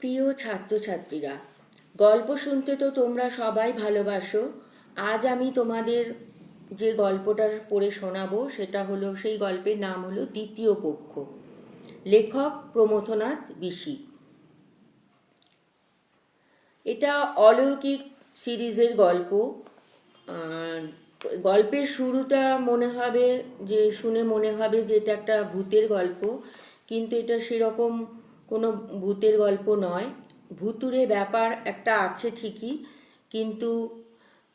প্রিয় ছাত্রছাত্রীরা, গল্প শুনতে তো তোমরা সবাই ভালোবাসো। আজ আমি তোমাদের যে গল্পটা পড়ে শোনাবো, সেটা হলো, সেই গল্পের নাম হলো দ্বিতীয় পক্ষ। লেখক প্রমথনাথ বিশি। এটা অলৌকিক সিরিজের গল্প। গল্পের শুরুটা মনে হবে যে, শুনে মনে হবে যে, এটা একটা ভূতের গল্প। কিন্তু এটা সেরকম কোনো ভূতের গল্প নয়। ভুতুরে ব্যাপার একটা আছে ঠিকই, কিন্তু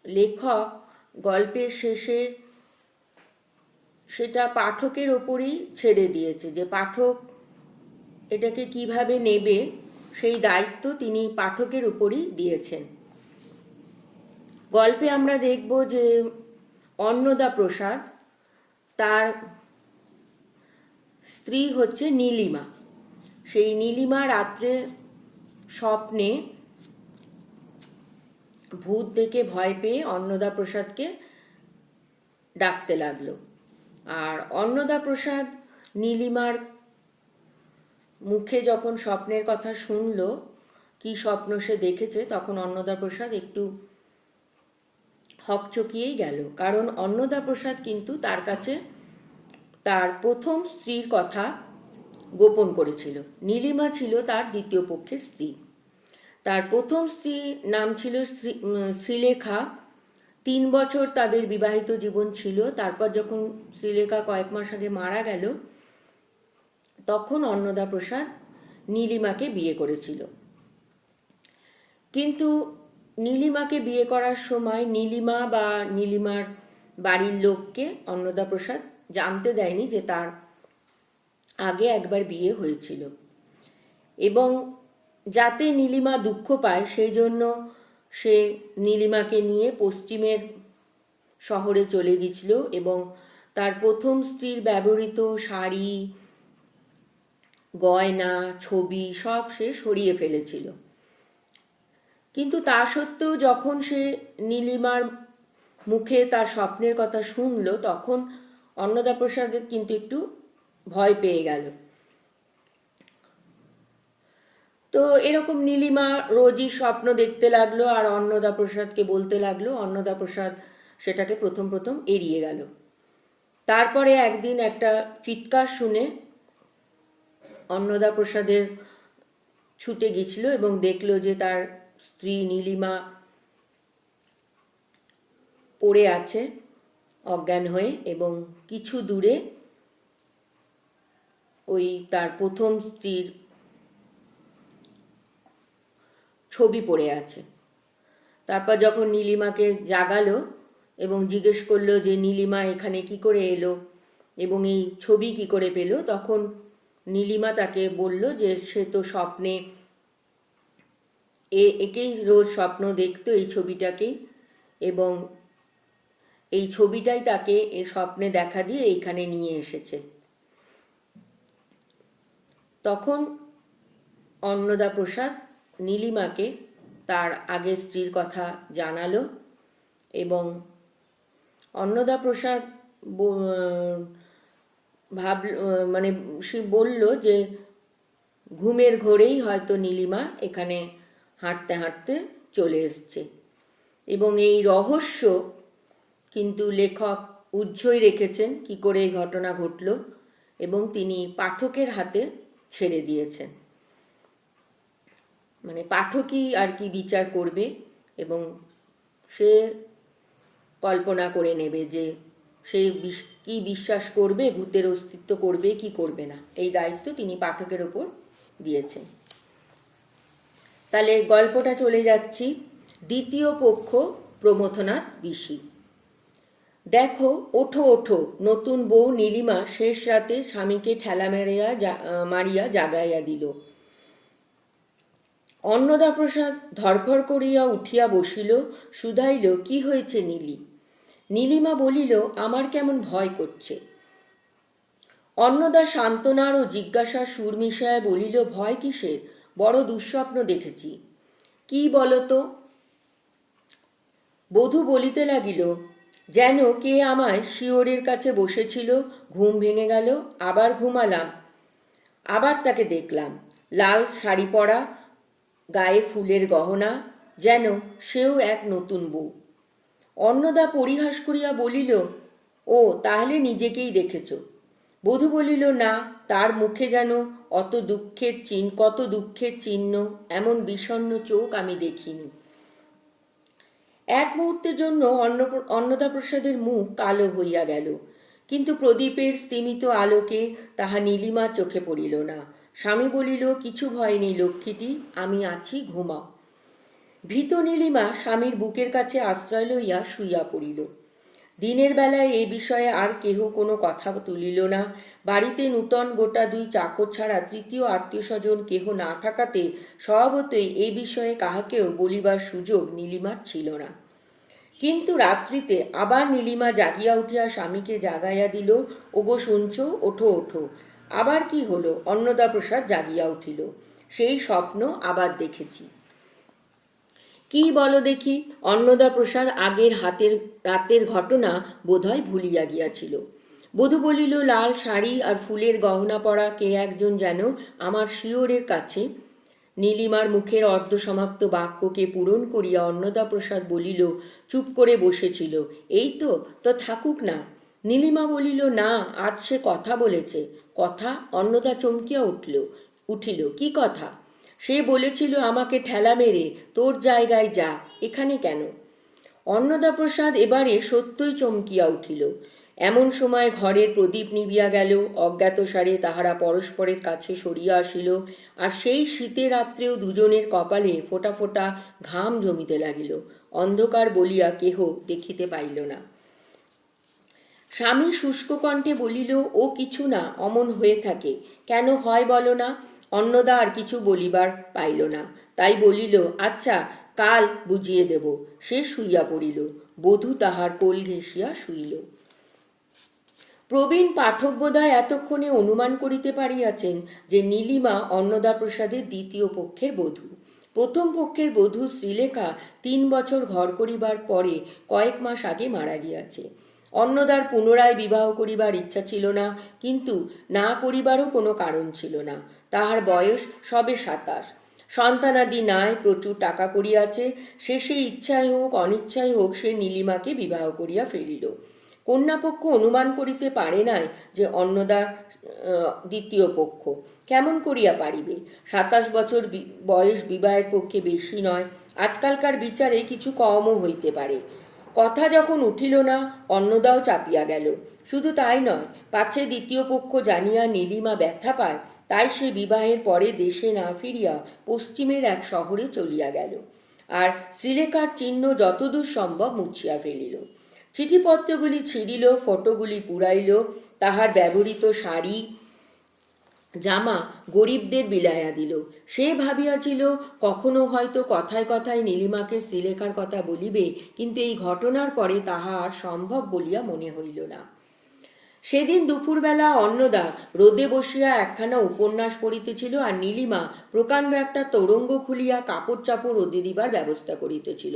লেখক গল্পের শেষে সেটা পাঠকের ওপরই ছেড়ে দিয়েছে যে পাঠক এটাকে কীভাবে নেবে, সেই দায়িত্ব তিনি পাঠকের উপরই দিয়েছেন। গল্পে আমরা দেখব যে অন্নদা প্রসাদ তার স্ত্রী হচ্ছে নীলিমা। সেই নীলিমা রাত্রে স্বপ্নে ভূত দেখে ভয় পেয়ে অন্নদা প্রসাদকে ডাকতে লাগল। আর অন্নদা প্রসাদ নীলিমার মুখে যখন স্বপ্নের কথা শুনলো, কি স্বপ্ন সে দেখেছে, তখন অন্নদা প্রসাদ একটু হকচকিয়েই গেল। কারণ অন্নদা প্রসাদ কিন্তু তার কাছে তার প্রথম স্ত্রীর কথা গোপন করেছিল। নীলিমা ছিল তার দ্বিতীয় পক্ষের স্ত্রী। তার প্রথম স্ত্রীর নাম ছিল শ্রী- শ্রীলেখা। তিন বছর তাদের বিবাহিত জীবন ছিল। তারপর যখন শ্রীলেখা কয়েক মাস আগে মারা গেল, তখন অন্নদা প্রসাদ নীলিমাকে বিয়ে করেছিল। কিন্তু নীলিমাকে বিয়ে করার সময় নীলিমা বা নীলিমার বাড়ির লোককে অন্নদা প্রসাদ জানতে দেয়নি যে তার আগে একবার বিয়ে হয়েছিল। এবং যাতে নীলিমা দুঃখ পায়, সেই জন্য সে নীলিমাকে নিয়ে পশ্চিমের শহরে চলে গেছিল এবং তার প্রথম স্ত্রীর ব্যবহৃত শাড়ি, গয়না, ছবি সব সে সরিয়ে ফেলেছিল। কিন্তু তা সত্ত্বেও যখন সে নীলিমার মুখে তার স্বপ্নের কথা শুনলো, তখন অন্নদা প্রসাদের কিন্তু একটু ভয় পেয়ে গেল। তো এরকম নীলিমা রোজই স্বপ্ন দেখতে লাগল আর অন্নদা প্রসাদকে বলতে লাগল অন্নদা প্রসাদ সেটাকে প্রথম প্রথম এড়িয়ে গেল। তারপরে একদিন একটা চিৎকার শুনে অন্নদা প্রসাদের ছুটে গেছিল এবং দেখল যে তার স্ত্রী নীলিমা পড়ে আছে, অজ্ঞান হয়ে এবং কিছু দূরে ওই তার প্রথম স্ত্রীর ছবি পড়ে আছে। তারপর যখন নীলিমাকে জাগালো এবং জিজ্ঞেস করল যে, নীলিমা এখানে কি করে এলো এবং এই ছবি কি করে পেল? তখন নীলিমা তাকে বলল যে, সে তো স্বপ্নে, এ, একেই রোজ স্বপ্ন দেখতো এই ছবিটাকেই এবং এই ছবিটাই তাকে এ স্বপ্নে দেখা দিয়ে এইখানে নিয়ে এসেছে। তখন অন্নদা প্রসাদ নীলিমাকে তার আগের স্ত্রীর কথা জানালো এবং অন্নদা প্রসাদ ভাব মানে সে বলল যে ঘুমের ঘোরেই হয়তো নীলিমা এখানে হাঁটতে হাঁটতে চলে এসছে। এবং এই রহস্য কিন্তু লেখক উজ্জ্বই রেখেছেন কি করে এই ঘটনা ঘটল এবং তিনি পাঠকের হাতে ছেড়ে দিয়েছেন। মানে পাঠকই আর কি বিচার করবে এবং সে কল্পনা করে নেবে যে সে কি বিশ্বাস করবে, ভূতের অস্তিত্ব করবে, কি করবে না। এই দায়িত্ব তিনি পাঠকের ওপর দিয়েছেন। তাহলে গল্পটা চলে যাচ্ছি। দ্বিতীয় পক্ষ প্রমথনাথ বিশি। দেখো, ওঠো ওঠো, নতুন বউ নীলিমা শেষ রাতে স্বামীকে ঠেলা মেরিয়া মারিয়া জাগাইয়া দিল। অন্নদা প্রসাদ ধরফর করিয়া উঠিয়া বসিল, শুধাইল, কি হয়েছে নীলি? নীলিমা বলিল, আমার কেমন ভয় করছে। অন্নদা সান্ত্বনার ও জিজ্ঞাসা সুর মিশায় বলিল, ভয় কিসের? বড় দুঃস্বপ্ন দেখেছি। কি বলতো বধূ বলিতে লাগিল যেন কে আমায় শিওরের কাছে বসেছিল, ঘুম ভেঙে গেল, আবার ঘুমালাম। আবার তাকে দেখলাম, লাল শাড়ি পরা, গায়ে ফুলের গহনা, যেন সেও এক নতুন বউ। অন্নদা পরিহাস করিয়া বলিল, ও, তাহলে নিজেকেই দেখেছ। বধূ বলিল, না, তার মুখে যেন অত দুঃখের চিহ্ন কত দুঃখের চিহ্ন, এমন বিষণ্ণ চোখ আমি দেখিনি। এক মুহূর্তের জন্য অন্ন অন্নদা প্রসাদের মুখ কালো হইয়া গেল। কিন্তু প্রদীপের স্তিমিত আলোকে তাহা নীলিমা চোখে পড়িল না। স্বামী বলিল, কিছু ভয় নেই লক্ষ্মীটি, আমি আছি, ঘুমাও। ভীত নীলিমা স্বামীর বুকের কাছে আশ্রয় লইয়া শুইয়া পড়িল। দিনের বেলায় এ বিষয়ে আর কেহ কোনো কথা তুলিল না। বাড়িতে নূতন গোটা দুই চাকর ছাড়া তৃতীয় আত্মীয় স্বজন কেহ না থাকাতে স্বভাবতই এ বিষয়ে কাহাকেও বলিবার সুযোগ নীলিমার ছিল না। কিন্তু রাত্রিতে আবার নীলিমা জাগিয়া উঠিয়া স্বামীকে জাগাইয়া দিল, ওগো শুনছ, ওঠো ওঠো। আবার কি হলো? অন্নদাপ্রসাদ জাগিয়া উঠিল। সেই স্বপ্ন আবার দেখেছি। কি বলো দেখি? অন্নদা প্রসাদ আগের হাতের, রাতের ঘটনা বোধহয় ভুলিয়া গিয়াছিল। বধূ বলিল, লাল শাড়ি আর ফুলের গহনা পরা কে একজন যেন আমার শিওরের কাছে? নীলিমার মুখের অর্ধসমাপ্ত বাক্যকে পূরণ করিয়া অন্নদা প্রসাদ বলিল, চুপ করে বসেছিল। এই তো তো থাকুক না। নীলিমা বলিল, না, আজ সে কথা বলেছে। কথা অন্নদা চমকিয়া উঠল, উঠিল। কি কথা? সে বলেছিল আমাকে ঠেলা মেরে, তোর জায়গায় যা, এখানে কেন? অন্নদা প্রসাদ এবারে সত্যই চমকিয়া উঠিল। এমন সময় ঘরের প্রদীপ নিবিয়া গেল অজ্ঞাতসারে তাহারা পরস্পরের কাছে সরিয়া আসিল, আর সেই শীতের রাত্রেও দুজনের কপালে ফোটা ফোটা ঘাম জমিতে লাগিল। অন্ধকার বলিয়া কেহ দেখিতে পাইল না। স্বামী শুষ্ক কণ্ঠে বলিল, ও কিছু না, অমন হয়ে থাকে। কেন হয় বলো না? অন্নদা আর কিছু বলিবার পাইল না। তাই বলিল আচ্ছা কাল বুঝিয়ে দেব। সে শুইয়া পড়িল। বধূ তাহার কোল ঘেঁষিয়া শুইল। প্রবীণ পাঠক বোধহয় এতক্ষণে অনুমান করিতে পারিয়াছেন যে নীলিমা অন্নদা প্রসাদের দ্বিতীয় পক্ষের বধূ। প্রথম পক্ষের বধূ শ্রীলেখা তিন বছর ঘর করিবার পরে কয়েক মাস আগে মারা গিয়াছে। অন্নদার পুনরায় বিবাহ করিবার ইচ্ছা ছিল না, কিন্তু না করিবারও কোনো কারণ ছিল না। তাহার বয়স সবে সাতাশ। সন্তানাদি নাই, প্রচুর টাকা করিয়াছে শেষে ইচ্ছায় হোক অনিচ্ছায় হোক, সে নীলিমাকে বিবাহ করিয়া ফেলিল। কন্যাপক্ষ অনুমান করিতে পারে নাই যে অন্নদা দ্বিতীয় পক্ষ। কেমন করিয়া পারিবে? সাতাশ বছর বয়স বিবাহের পক্ষে বেশি নয়, আজকালকার বিচারে কিছু কমও হইতে পারে। কথা যখন উঠিল না, অন্নদাও চাপিয়া গেল। শুধু তাই নয়, পাছে দ্বিতীয় পক্ষ জানিয়া নীলিমা ব্যথা পায় তাই সে বিবাহের পরে দেশে না ফিরিয়া পশ্চিমের এক শহরে চলিয়া গেল। আর শ্রীলেখার চিহ্ন যতদূর সম্ভব মুছিয়া ফেলিল। চিঠিপত্রগুলি ছিঁড়িল, ফটোগুলি পুড়াইল তাহার ব্যবহৃত শাড়ি, জামা গরিবদের বিলাইয়া দিল। সে ভাবিয়াছিল, কখনো হয়তো কথায় কথায় নীলিমাকে শ্রীলেখার কথা বলিবে, কিন্তু এই ঘটনার পরে তাহা আর সম্ভব বলিয়া মনে হইল না। সেদিন দুপুরবেলা অন্নদা রোদে বসিয়া একখানা উপন্যাস পড়িতেছিল আর নীলিমা প্রকাণ্ড একটা তরঙ্গ খুলিয়া কাপড় চাপড় রোদে দিবার ব্যবস্থা করিতেছিল।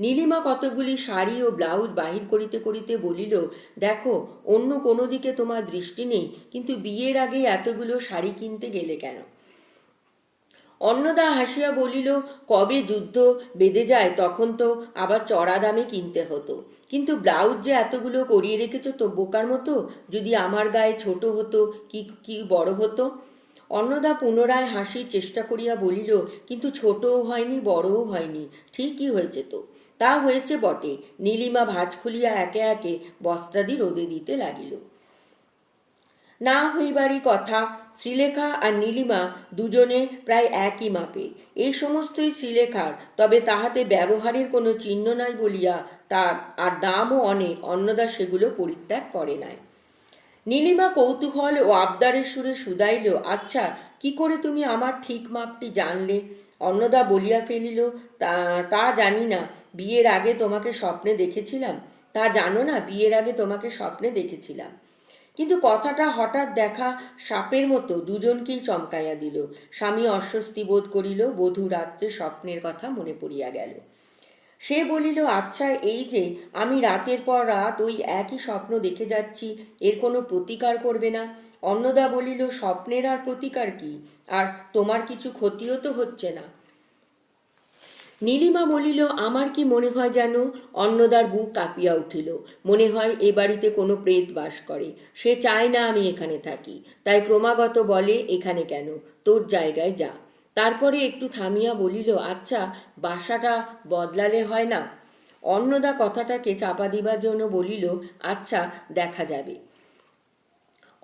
নীলিমা কতগুলি শাড়ি ও ব্লাউজ বাহির করিতে করিতে বলিল, দেখো, অন্য কোনো দিকে তোমার দৃষ্টি নেই, কিন্তু বিয়ের আগে এতগুলো শাড়ি কিনতে গেলে কেন? অন্নদা হাসিয়া বলিল, কবে যুদ্ধ? বেঁধে যায় তখন তো আবার চড়া দামে কিনতে হতো। কিন্তু ব্লাউজ যে এতগুলো করিয়ে রেখেছ তো বোকার মতো? যদি আমার গায়ে ছোট হতো, কি কি বড় হতো? অন্নদা পুনরায় হাসির চেষ্টা করিয়া বলিল, কিন্তু ছোটও হয়নি, বড়ও হয়নি, ঠিকই হয়েছে তো। তা হয়েছে বটে। নীলিমা ভাজ খুলিয়া একে একে বস্ত্রাদি রোদে দিতে লাগিল। না হইবারই কথা শ্রীলেখা আর নীলিমা দুজনে প্রায় একই মাপে। এই সমস্তই শ্রীলেখার, তবে তাহাতে ব্যবহারের কোনো চিহ্ন নাই বলিয়া তার আর দামও অনেক, অন্নদা সেগুলো পরিত্যাগ করে নাই। নীলিমা কৌতূহল ও আবদারের সুরে শুধাইল আচ্ছা কি করে তুমি আমার ঠিক মাপটি জানলে? অন্নদা বলিয়া ফেলিল, তা তা জানি না, বিয়ের আগে তোমাকে স্বপ্নে দেখেছিলাম। তা জানো না, বিয়ের আগে তোমাকে স্বপ্নে দেখেছিলাম। কিন্তু কথাটা হঠাৎ দেখা সাপের মতো দুজনকেই চমকাইয়া দিল। স্বামী অস্বস্তি বোধ করিল, বধূ রাত্রে স্বপ্নের কথা মনে পড়িয়া গেল। সে বলিল আচ্ছা এই যে, আমি রাতের পর রাত ওই একই স্বপ্ন দেখে যাচ্ছি, এর কোনো প্রতিকার করবে না? অন্নদা বলিল, স্বপ্নের আর প্রতিকার কি? আর তোমার কিছু ক্ষতিও তো হচ্ছে না। নীলিমা বলিল, আমার কি মনে হয় যেন অন্নদার বুক কাঁপিয়া উঠিল। মনে হয় এ বাড়িতে কোনো প্রেত বাস করে। সে চায় না আমি এখানে থাকি। তাই ক্রমাগত বলে, এখানে কেন? তোর জায়গায় যা। তারপরে একটু থামিয়া বলিল আচ্ছা বাসাটা বদলালে হয় না? অন্নদা কথাটাকে চাপা দিবার জন্য বলিল আচ্ছা দেখা যাবে।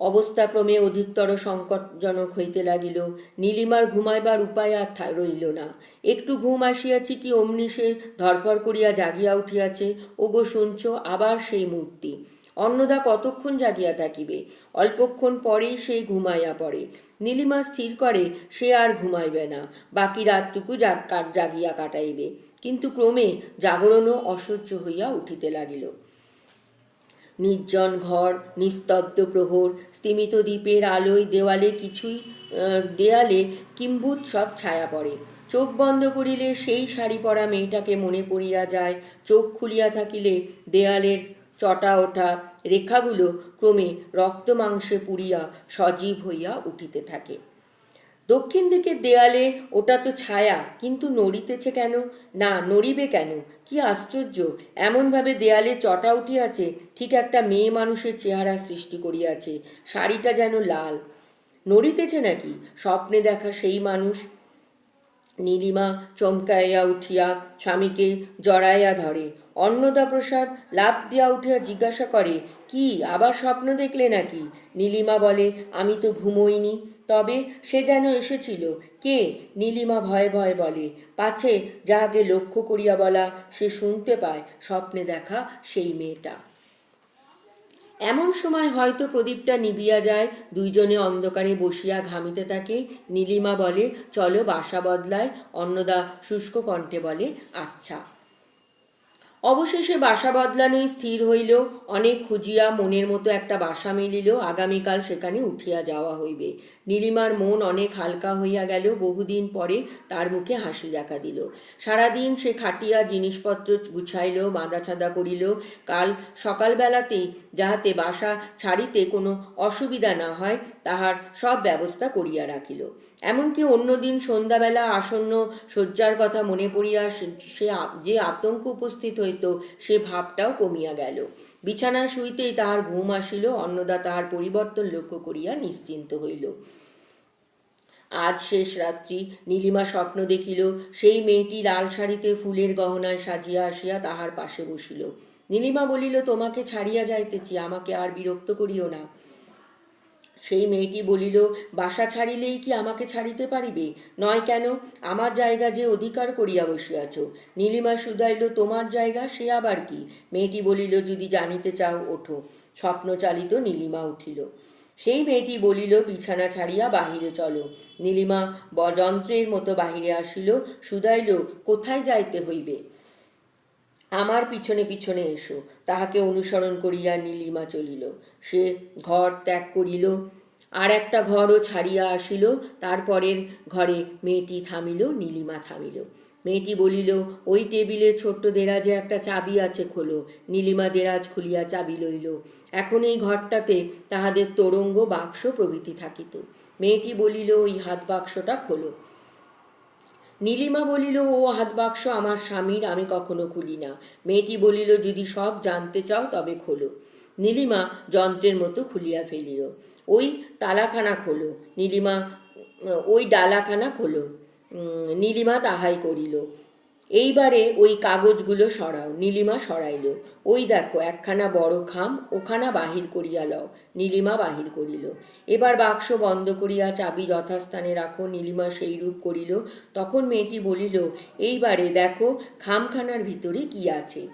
অবস্থা ক্রমে অধিকতর সংকটজনক হইতে লাগিল। নীলিমার ঘুমাইবার উপায় আর রইল না। একটু ঘুম আসিয়াছি কি অমনি সে ধরপর করিয়া জাগিয়া উঠিয়াছে। ওগো শুনছ, আবার সেই মূর্তি। অন্নদা কতক্ষণ জাগিয়া থাকিবে? অল্পক্ষণ পরেই সে ঘুমাইয়া পড়ে। নীলিমা স্থির করে, সে আর ঘুমাইবে না। বাকি রাতটুকু জাগ জাগিয়া কাটাইবে। কিন্তু ক্রমে জাগরণও অসহ্য হইয়া উঠিতে লাগিল। নির্জন ঘর, নিস্তব্ধ প্রহর, স্তিমিত দ্বীপের আলোয় দেওয়ালে কিছুই দেয়ালে কিম্ভূত সব ছায়া পড়ে। চোখ বন্ধ করিলে সেই শাড়ি পরা মেয়েটাকে মনে পড়িয়া যায়। চোখ খুলিয়া থাকিলে দেয়ালের চটা ওঠা রেখাগুলো ক্রমে রক্ত মাংসে পুড়িয়া সজীব হইয়া উঠিতে থাকে। দক্ষিণ দিকের দেয়ালে ওটা তো ছায়া, কিন্তু নড়িতেছে কেন? না, নড়িবে কেন? কি আশ্চর্য, এমনভাবে দেয়ালে চটা উঠিয়াছে, ঠিক একটা মেয়ে মানুষের চেহারা সৃষ্টি করিয়াছে, শাড়িটা যেন লাল। নড়িতেছে নাকি? স্বপ্নে দেখা সেই মানুষ। নীলিমা চমকাইয়া উঠিয়া স্বামীকে জড়াইয়া ধরে। অন্নদা প্রসাদ লাভ দিয়া উঠিয়া জিজ্ঞাসা করে, কি, আবার স্বপ্ন দেখলে নাকি? নীলিমা বলে, আমি তো ঘুমোইনি। তবে সে যেন এসেছিল। কে? নীলিমা ভয়ে ভয়ে বলে, পাছে, যাহাকে লক্ষ্য করিয়া বলা, সে শুনতে পায়, স্বপ্নে দেখা সেই মেয়েটা। এমন সময় হয়তো প্রদীপটা নিবিয়া যায়, দুইজনে অন্ধকারে বসিয়া ঘামিতে থাকে। নীলিমা বলে, চলো বাসা বদলায়। অন্নদা শুষ্ক কণ্ঠে বলে আচ্ছা। অবশেষে বাসা বদলানোই স্থির হইল, অনেক খুঁজিয়া মনের মতো একটা বাসা মিলিল, আগামীকাল সেখানে উঠিয়া যাওয়া হইবে। নীলিমার মন অনেক হালকা হইয়া গেল, বহুদিন পরে তার মুখে হাসি দেখা দিল। সারাদিন সে খাটিয়া জিনিসপত্র গুছাইল বাঁধা ছাদা করিল। কাল সকালবেলাতেই যাহাতে বাসা ছাড়িতে কোনো অসুবিধা না হয়, তাহার সব ব্যবস্থা করিয়া রাখিল। এমনকি অন্যদিন সন্ধ্যাবেলা আসন্ন শয্যার কথা মনে পড়িয়া সে- যে আতঙ্ক উপস্থিত হইত সে ভাবটাও কমিয়া গেল। বিছানায় শুইতেই তাহার ঘুম আসিল, অন্নদা তাহার পরিবর্তন লক্ষ্য করিয়া নিশ্চিন্ত হইল। আজ শেষ রাত্রি, নীলিমা স্বপ্ন দেখিল, সেই মেয়েটি লাল শাড়িতে ফুলের গহনায় সাজিয়া আসিয়া তাহার পাশে বসিল। নীলিমা বলিল, তোমাকে ছাড়িয়া যাইতেছি, আমাকে আর বিরক্ত করিও না। সেই মেয়েটি বলিল, বাসা ছাড়িলেই কি আমাকে ছাড়িতে পারিবে? নয় কেন? আমার জায়গা যে অধিকার করিয়া বসিয়াছ। নীলিমা শুধাইল, তোমার জায়গা, সে আবার কি? মেয়েটি বলিল, যদি জানিতে চাও, ওঠো। স্বপ্নচালিত নীলিমা উঠিল। সেই মেয়েটি বলিল, বিছানা ছাড়িয়া বাহিরে চলো। নীলিমা বযন্ত্রের মতো বাহিরে আসিল, শুধাইল, কোথায় যাইতে হইবে? আমার পিছনে পিছনে এসো। তাহাকে অনুসরণ করিয়া নীলিমা চলিল। সে ঘর ত্যাগ করিল। আর একটা ঘরও ছাড়িয়া আসিল। তারপরের ঘরে মেয়েটি থামিল, নীলিমা থামিল। মেয়েটি বলিল, ওই টেবিলে ছোট্ট দেরাজে একটা চাবি আছে, খোলো। নীলিমা দেরাজ খুলিয়া চাবি লইল। এখন এই ঘরটাতে তাহাদের তোরঙ্গ বাক্স প্রভৃতি থাকিত। মেয়েটি বলিল, ওই হাত বাক্সটা খোলো। নীলিমা বলিল, ও হাত বাক্স আমার স্বামীর, আমি কখনো খুলি না। মেয়েটি বলিল, যদি সব জানতে চাও তবে খোলো। নীলিমা যন্ত্রের মতো খুলিয়া ফেলিল। ওই তালাখানা খোলো। নীলিমা, ওই ডালাখানা খোলো। নীলিমা তাহাই করিল। এইবারে ওই কাগজগুলো সরাও, নীলিমা সরাইল। ওই দেখো, একখানা বড় খাম, ওখানা বাহির করিয়া লও, নীলিমা বাহির করিল। এবার বাক্স বন্ধ করিয়া চাবি যথাস্থানে রাখো, নীলিমা সেই রূপ করিল। তখন মেয়েটি বলিল, এইবারে দেখো, খামখানার ভিতরে কি আছে?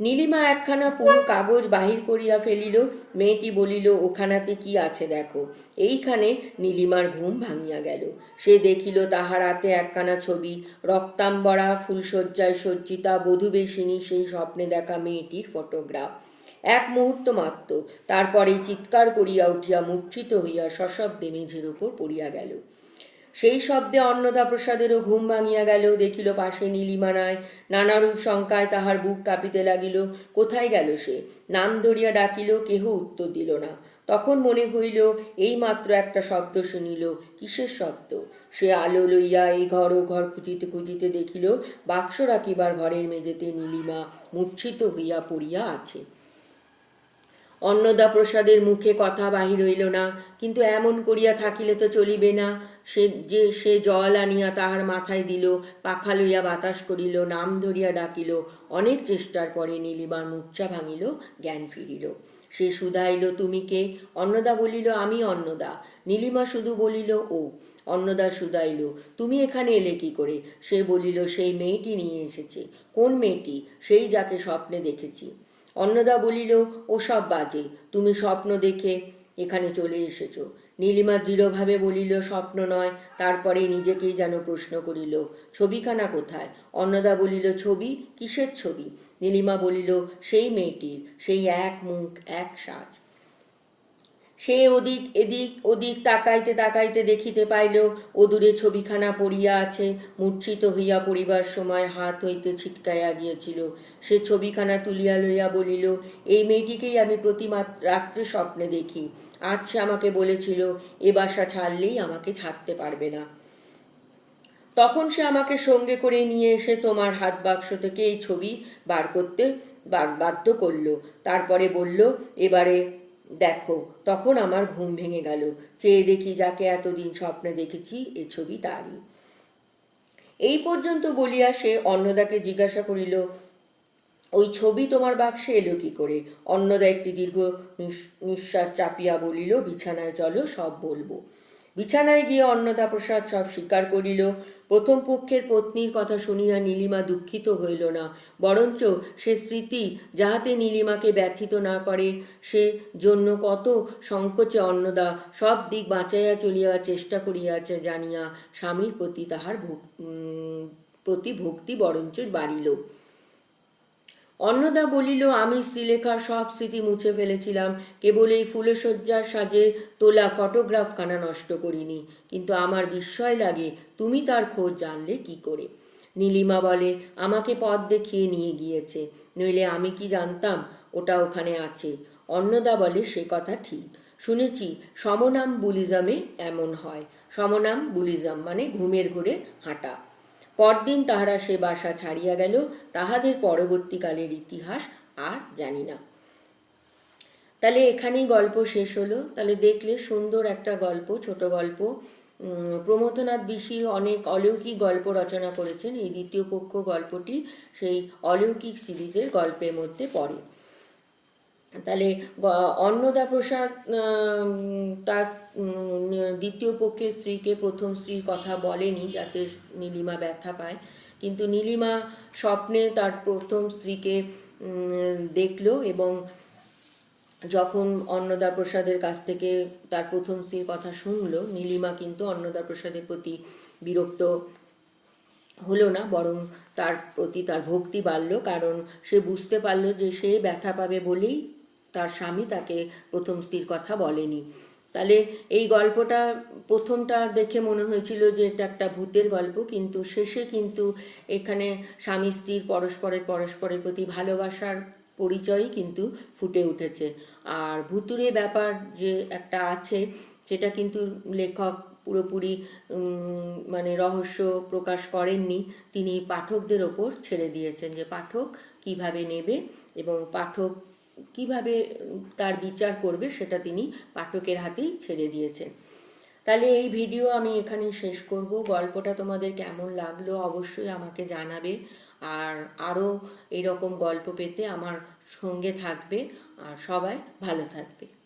নীলিমা একখানা পুরো কাগজ বাহির করিয়া ফেলিল, মেয়েটি বলিল, ওখানাতে কি আছে দেখো? এইখানে নীলিমার ঘুম ভাঙিয়া গেল। সে দেখিল তাহার হাতে একখানা ছবি, রক্তাম্বরা, ফুলশয্যায় সজ্জিতা, বধূবেশিনী, সেই স্বপ্নে দেখা মেয়েটির ফটোগ্রাফ। এক মুহূর্ত মাত্র তারপরে চিৎকার করিয়া উঠিয়া মূর্ছিত হইয়া সশব্দে মেঝের উপর পড়িয়া গেল। সেই শব্দে অন্নদা প্রসাদেরও ঘুম ভাঙিয়া গেল, দেখিল পাশে নীলিমা নাই। নানারূপ শঙ্কায় তাহার বুক কাঁপিতে লাগিল। কোথায় গেল সে? নাম ধরিয়া ডাকিল, কেহ উত্তর দিল না। তখন মনে হইল এই মাত্র একটা শব্দ শুনিল। কিসের শব্দ? সে আলো লইয়া এই ঘর ও ঘর খুঁজিতে খুঁজিতে দেখিল, বাক্স রাখিবার ঘরের মেঝেতে নীলিমা মূর্ছিত হইয়া পড়িয়া আছে। অন্নদা প্রসাদের মুখে কথা বাহির হইল না, কিন্তু এমন করিয়া থাকিলে তো চলিবে না। সে যে, সে জল আনিয়া তাহার মাথায় দিল, পাখা লইয়া বাতাস করিল, নাম ধরিয়া ডাকিল। অনেক চেষ্টার পরে নীলিমার মূর্ছা ভাঙিল, জ্ঞান ফিরিল। সে শুধাইল, তুমি কে? অন্নদা বলিল, আমি অন্নদা। নীলিমা শুধু বলিল, ও। অন্নদা শুধাইল, তুমি এখানে এলে কি করে? সে বলিল, সেই মেয়েটি নিয়ে এসেছে। কোন মেয়েটি? সেই যাকে স্বপ্নে দেখেছি। অন্নদা বলিল, ও সব বাজে, তুমি স্বপ্ন দেখে এখানে চলে এসেছ। নীলিমা দৃঢ়ভাবে বলিল, স্বপ্ন নয়, তারপরে নিজেকেই যেন প্রশ্ন করিল, ছবিখানা কোথায়? অন্নদা বলিল, ছবি? কিসের ছবি? নীলিমা বলিল, সেই মেয়েটির, সেই এক মুখ, এক সাজ। সে ওদিক এদিক, ওদিক তাকাইতে তাকাইতে দেখিতে পাইল অদূরে ছবিখানা পড়িয়া আছে, মূর্ছিত হইয়া পড়িবার সময় হাত হইতে ছিটকাইয়া গিয়েছিল। সে ছবিখানা তুলিয়া লইয়া বলিল, এই মেয়েটিকেই আমি প্রতি রাত্রে স্বপ্নে দেখি। আজ সে আমাকে বলেছিল, এ বাসা ছাড়লেই আমাকে ছাড়তে পারবে না। তখন সে আমাকে সঙ্গে করে নিয়ে এসে তোমার হাত বাক্স থেকে এই ছবি বার করতে বাধ্য করল। তারপরে বলল, এবারে দেখো, তখন আমার ঘুম ভেঙে গেল। চেয়ে দেখি যাকে এতদিন স্বপ্নে দেখেছি, এ ছবি তারই। এই পর্যন্ত বলিয়া সে অন্নদাকে জিজ্ঞাসা করিল, ওই ছবি তোমার বাক্সে এলো কি করে? অন্নদা একটি দীর্ঘ নিঃশ্বাস চাপিয়া বলিল, বিছানায় চলো, সব বলব। বিছানায় গিয়ে অন্নদা প্রসাদ সব স্বীকার করিল। প্রথম পক্ষের পত্নীর কথা শুনিয়া নীলিমা দুঃখিত হইল না, বরঞ্চ সে স্মৃতি যাহাতে নীলিমাকে ব্যথিত না করে, সে জন্য কত সংকোচে অন্নদা সব দিক বাঁচাইয়া চলিয়া চেষ্টা করিয়াছে জানিয়া স্বামীর প্রতি তাহার প্রতি ভক্তি বরঞ্চ বাড়িল। অন্নদা বলিল, আমি শ্রীলেখার সব স্মৃতি মুছে ফেলেছিলাম। কেবল এই ফুলশয্যার সাজে তোলা ফটোগ্রাফখানা নষ্ট করিনি। কিন্তু আমার বিস্ময় লাগে, তুমি তার খোঁজ জানলে কি করে? নীলিমা বলে, আমাকে পথ দেখিয়ে নিয়ে গিয়েছে। নইলে আমি কি জানতাম ওটা ওখানে আছে? অন্নদা বলে, সে কথা ঠিক। শুনেছি, সমনাম বুলিজমে এমন হয়। সমনাম বুলিজম মানে ঘুমের ঘুরে হাঁটা। পরদিন তাহারা সে বাসা ছাড়িয়া গেল, তাহাদের পরবর্তীকালের ইতিহাস আর জানি না। তাহলে এখানেই গল্প শেষ হলো। তাহলে দেখলে সুন্দর একটা গল্প, ছোট গল্প। প্রমথনাথ বিশি অনেক অলৌকিক গল্প রচনা করেছেন। এই দ্বিতীয় পক্ষ গল্পটি সেই অলৌকিক সিরিজের গল্পের মধ্যে পড়ে। তাহলে অন্নদা প্রসাদ তার দ্বিতীয় পক্ষের স্ত্রীকে প্রথম স্ত্রীর কথা বলেনি যাতে নীলিমা ব্যথা পায়। কিন্তু নীলিমা স্বপ্নে তার প্রথম স্ত্রীকে দেখল এবং যখন অন্নদা প্রসাদের কাছ থেকে তার প্রথম স্ত্রীর কথা শুনলো, নীলিমা কিন্তু অন্নদা প্রসাদের প্রতি বিরক্ত হলো না, বরং তার প্রতি তার ভক্তি বাড়ল। কারণ সে বুঝতে পারল যে সে ব্যথা পাবে বলেই তার স্বামী তাকে প্রথম স্ত্রীর কথা বলেনি। তাহলে এই গল্পটা প্রথমটা দেখে মনে হয়েছিল যে এটা একটা ভূতের গল্প, কিন্তু শেষে কিন্তু এখানে স্বামী স্ত্রীর পরস্পরের পরস্পরের প্রতি ভালোবাসার পরিচয়ই কিন্তু ফুটে উঠেছে। আর ভুতুরে ব্যাপার যে একটা আছে, সেটা কিন্তু লেখক পুরোপুরি মানে রহস্য প্রকাশ করেননি। তিনি পাঠকদের ওপর ছেড়ে দিয়েছেন যে পাঠক কীভাবে নেবে এবং পাঠক কীভাবে তার বিচার করবে সেটা তিনি পাঠকের হাতেই ছেড়ে দিয়েছেন। তাহলে এই ভিডিও আমি এখানে শেষ করব। গল্পটা তোমাদের কেমন লাগল অবশ্যই আমাকে জানাবে। আর আরও এরকম গল্প পেতে আমার সঙ্গে থাকবে। আর সবাই ভালো থাকবে।